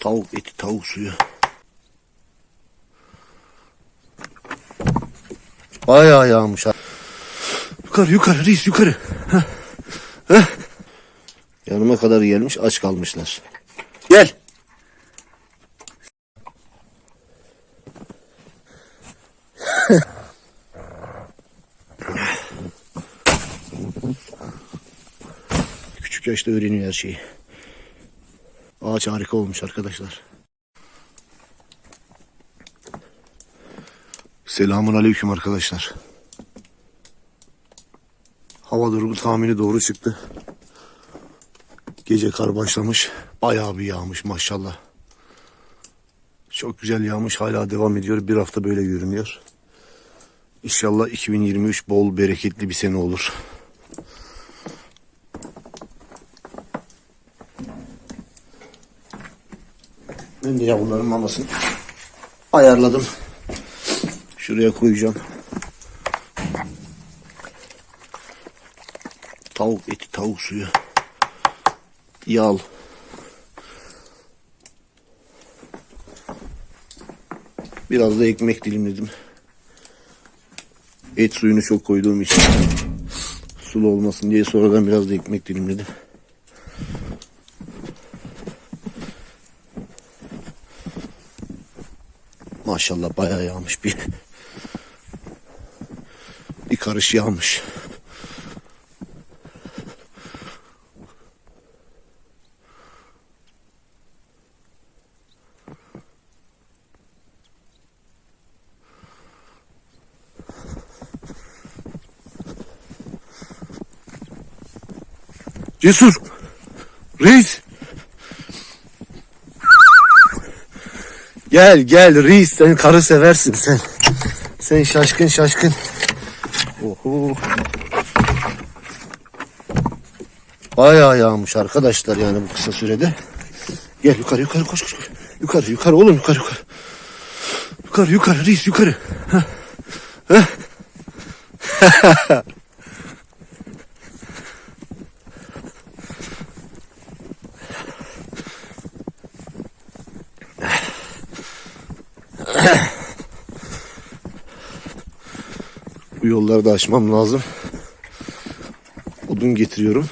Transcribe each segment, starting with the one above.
Tavuk eti, tavuk suyu. Bayağı yağmış. Yukarı yukarı reis yukarı. Heh. Heh. Yanıma kadar gelmiş aç kalmışlar. Gel. Küçük yaşta öğreniyor her şeyi. Ağaç harika olmuş arkadaşlar. Selamun aleyküm arkadaşlar. Hava durumu tahmini doğru çıktı. Gece kar başlamış. Bayağı bir yağmış maşallah. Çok güzel yağmış hala devam ediyor. Bir hafta böyle görünüyor. İnşallah 2023 bol bereketli bir sene olur. Ben de yavruların mamasını ayarladım. Şuraya koyacağım. Tavuk eti, tavuk suyu. Yal. Biraz da ekmek dilimledim. Et suyunu çok koyduğum için sulu olmasın diye sonradan biraz da ekmek dilimledim. Maşallah bayağı yağmış bir bir karış yağmış. Cesur. Reis. Gel gel reis sen karı seversin sen. Sen şaşkın şaşkın. Oho. Bayağı yağmış arkadaşlar yani bu kısa sürede. Gel yukarı yukarı koş koş. Yukarı yukarı oğlum yukarı yukarı. Yukarı yukarı reis yukarı. Heh. Heh. Bu yolları da açmam lazım. Odun getiriyorum.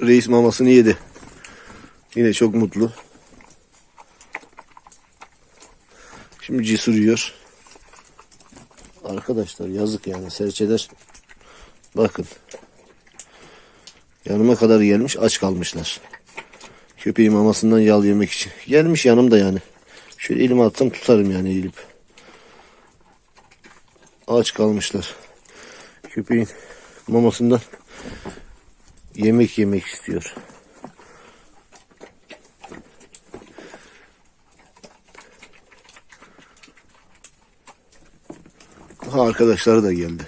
Reis mamasını yedi. Yine çok mutlu. Şimdi cesur yiyor. Arkadaşlar yazık yani serçeler. Bakın. Yanıma kadar gelmiş aç kalmışlar. Köpeğin mamasından yal yemek için. Gelmiş yanımda yani. Şöyle elime atsam tutarım yani eğilip. Aç kalmışlar. Köpeğin mamasından yemek yemek istiyor. Ha arkadaşları da geldi.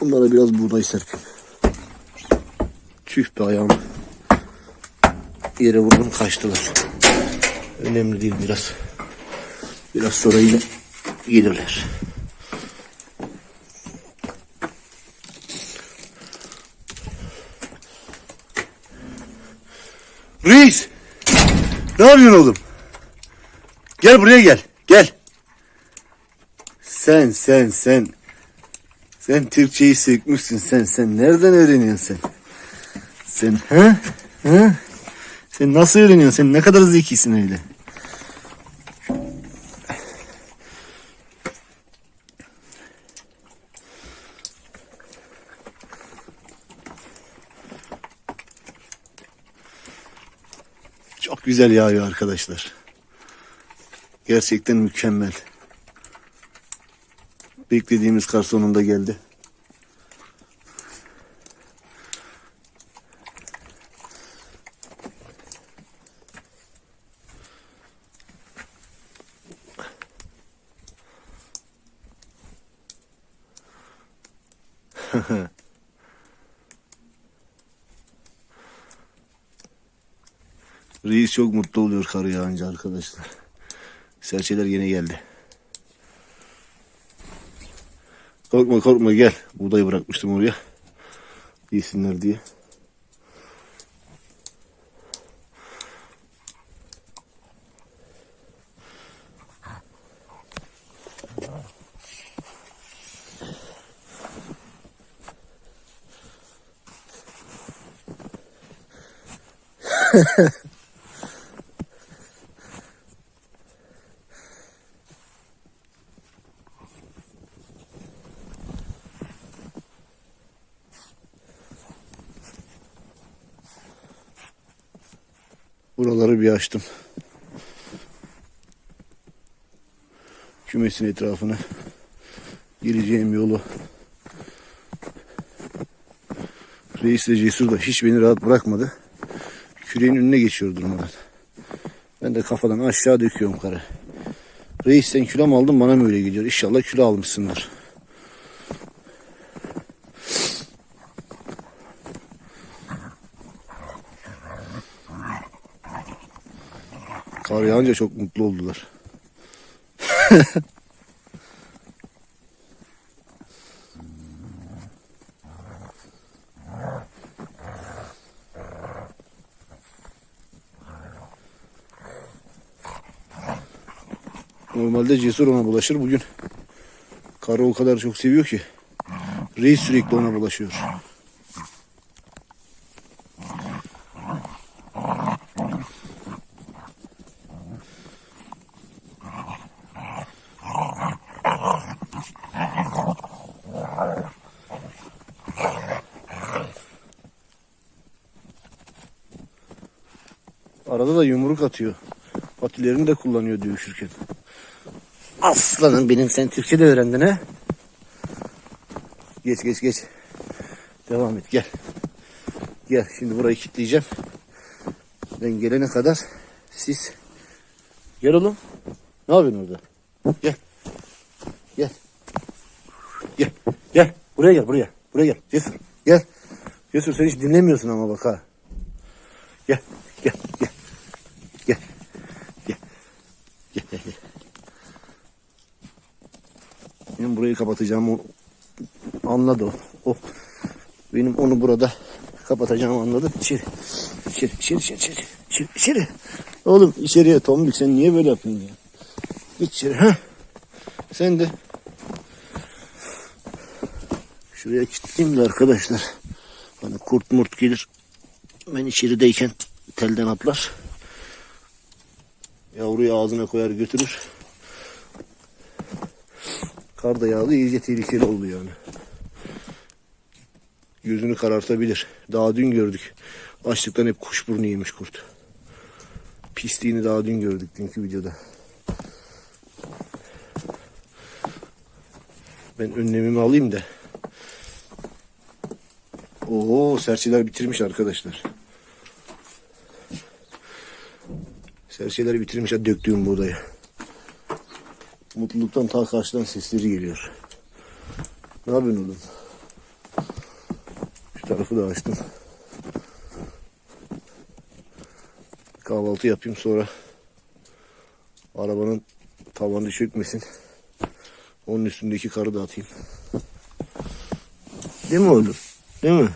Bunlara biraz buğday serpeyim. Tüh be ayağım. Yere vurdum kaçtılar. Önemli değil biraz. Biraz sonra yine gelirler. Reis! Ne yapıyorsun oğlum? Gel buraya gel. Gel. Sen sen sen. Sen Türkçeyi sökmüşsün sen. Sen nereden öğreniyorsun sen? Sen ha? Ha? Sen nasıl öğreniyorsun? Sen ne kadar zekisin öyle. Çok güzel yağıyor arkadaşlar. Gerçekten mükemmel. Beklediğimiz kar sonunda geldi. Reis çok mutlu oluyor kar yağınca arkadaşlar. Serçeler yine geldi. Korkma korkma gel. Buğdayı bırakmıştım oraya. Yesinler diye. Buraları bir açtım. Kümesin etrafını gireceğim yolu. Reis de Cesur da hiç beni rahat bırakmadı. Küreğin önüne geçiyor durmadan. Ben de kafadan aşağı döküyorum karı. Reis sen kilo mu aldın bana mı öyle geliyor? İnşallah kilo almışsındır. Kar yağınca çok mutlu oldular. Normalde cesur ona bulaşır. Bugün karı o kadar çok seviyor ki. Reis sürekli ona bulaşıyor. Arada da yumruk atıyor. Patilerini de kullanıyor dövüşürken. Aslanım benim sen Türkçe de öğrendin ha? Geç geç geç. Devam et gel. Gel şimdi burayı kilitleyeceğim. Ben gelene kadar siz gel oğlum. Ne yapıyorsun orada? Gel. Gel. Gel. Gel. Buraya gel buraya. Buraya gel. Cesur. Gel. Cesur sen hiç dinlemiyorsun ama bak ha. Gel. Gel. Gel. Gel. Gel. Gel. Gel. gel. Benim burayı kapatacağım o anladı o. o. Benim onu burada kapatacağım anladı. İçeri. İçeri, içeri, içeri, içeri, içeri, içeri. Oğlum içeriye Tombik sen niye böyle yapıyorsun ya? Git içeri. Ha? Sen de. Şuraya kilitleyeyim de arkadaşlar. Hani kurt murt gelir. Ben içerideyken telden atlar. Yavruyu ağzına koyar götürür. Kar da yağdı iyice tehlikeli oldu yani. Gözünü karartabilir. Daha dün gördük. Açlıktan hep kuşburnu yemiş kurt. Pisliğini daha dün gördük dünkü videoda. Ben önlemimi alayım da. Oo serçeler bitirmiş arkadaşlar. Serçeler bitirmiş döktüğüm buğdayı. Mutluluktan ta karşıdan sesleri geliyor. Ne yapıyorsun oğlum? Şu tarafı da açtım. Kahvaltı yapayım sonra arabanın tavanı çökmesin. Onun üstündeki karı da atayım. Değil mi oğlum? Değil mi?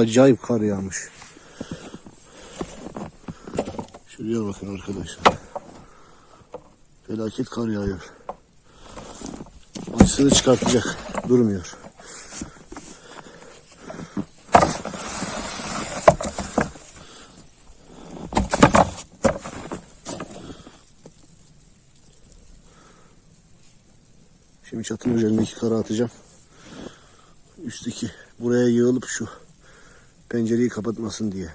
Acayip kar yağmış. Şuraya bakın arkadaşlar. Felaket kar yağıyor. Acısını çıkartacak. Durmuyor. Şimdi çatının üzerindeki karı atacağım. Üstteki buraya yığılıp şu pencereyi kapatmasın diye.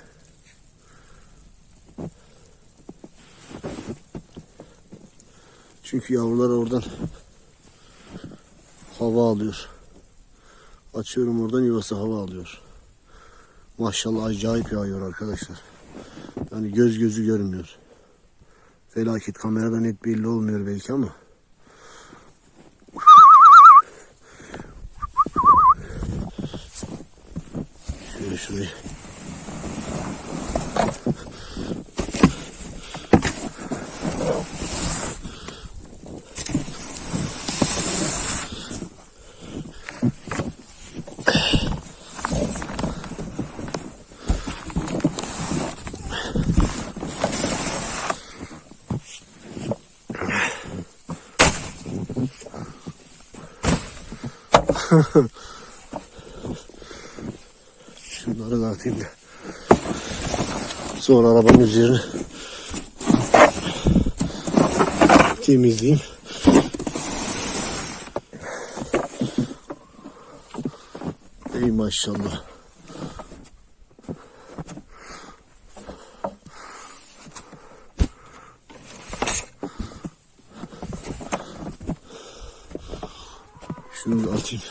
Çünkü yavrular oradan hava alıyor. Açıyorum oradan yuvası hava alıyor. Maşallah acayip yağıyor arkadaşlar. Yani göz gözü görmüyor. Felaket kamerada net belli olmuyor belki ama. Şöyle şurayı. Şunları da atayım da. Sonra arabanın üzerine temizleyeyim. Ey maşallah. Şunu da atayım.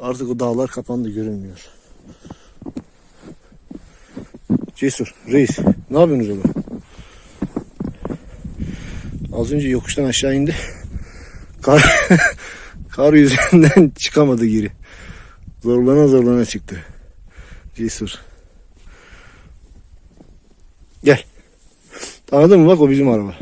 Artık o dağlar kapandı görünmüyor. Cesur, reis. Ne yapıyorsunuz oğlum? Az önce yokuştan aşağı indi. Kar, kar yüzünden çıkamadı geri. Zorlana zorlana çıktı. Cesur. Gel. Tanıdın mı? Bak o bizim araba.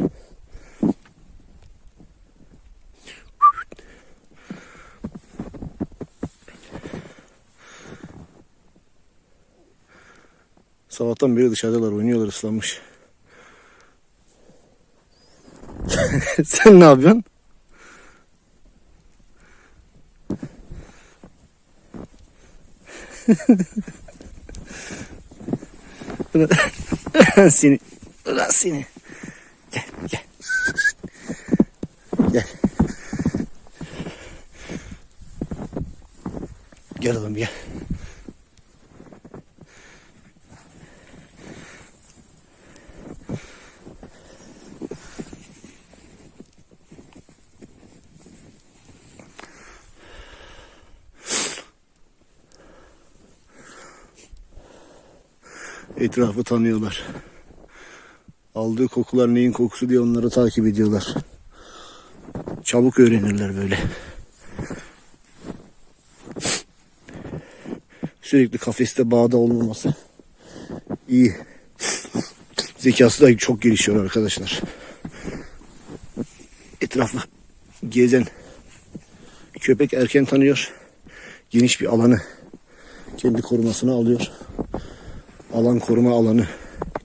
Sabahtan beri dışarıdalar oynuyorlar ıslanmış. Sen ne yapıyorsun? seni. Ulan seni. Gel gel. Gel. Gel oğlum gel. Etrafı tanıyorlar. Aldığı kokular neyin kokusu diye onları takip ediyorlar. Çabuk öğrenirler böyle. Sürekli kafeste bağda olmaması iyi. Zekası da çok gelişiyor arkadaşlar. Etrafı gezen köpek erken tanıyor. Geniş bir alanı kendi korumasına alıyor alan koruma alanı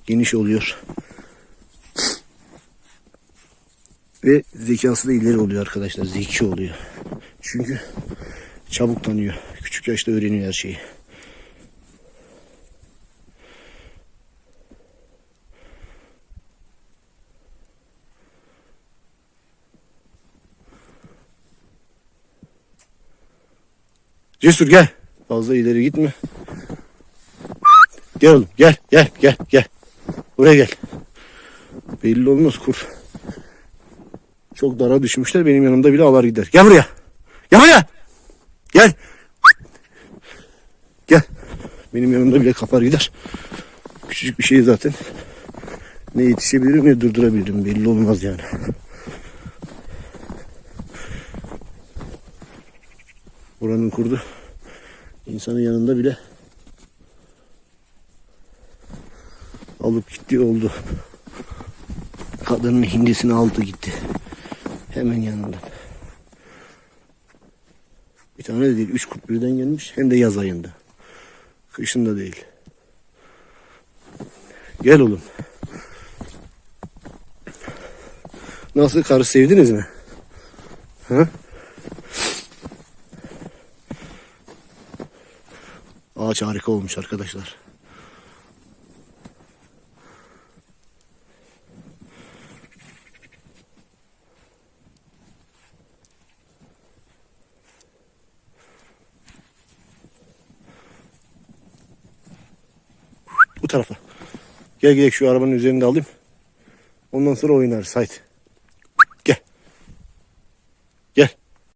geniş oluyor. Ve zekası da ileri oluyor arkadaşlar. Zeki oluyor. Çünkü çabuk tanıyor. Küçük yaşta öğreniyor her şeyi. Cesur gel. Fazla ileri gitme. Gel oğlum gel gel gel gel. Buraya gel. Belli olmaz kur. Çok dara düşmüşler benim yanımda bile alar gider. Gel buraya. Gel buraya. Gel. Gel. Benim yanımda bile kapar gider. Küçücük bir şey zaten. Ne yetişebilirim ne durdurabilirim belli olmaz yani. Buranın kurdu. İnsanın yanında bile alıp gitti oldu. Kadının hindisini aldı gitti. Hemen yanından. Bir tane de değil, üç kurt birden gelmiş. Hem de yaz ayında. Kışında değil. Gel oğlum. Nasıl karı sevdiniz mi? Ha? Ağaç harika olmuş arkadaşlar. Bu tarafa. Gel gel şu arabanın üzerinde alayım. Ondan sonra oynarız. Haydi.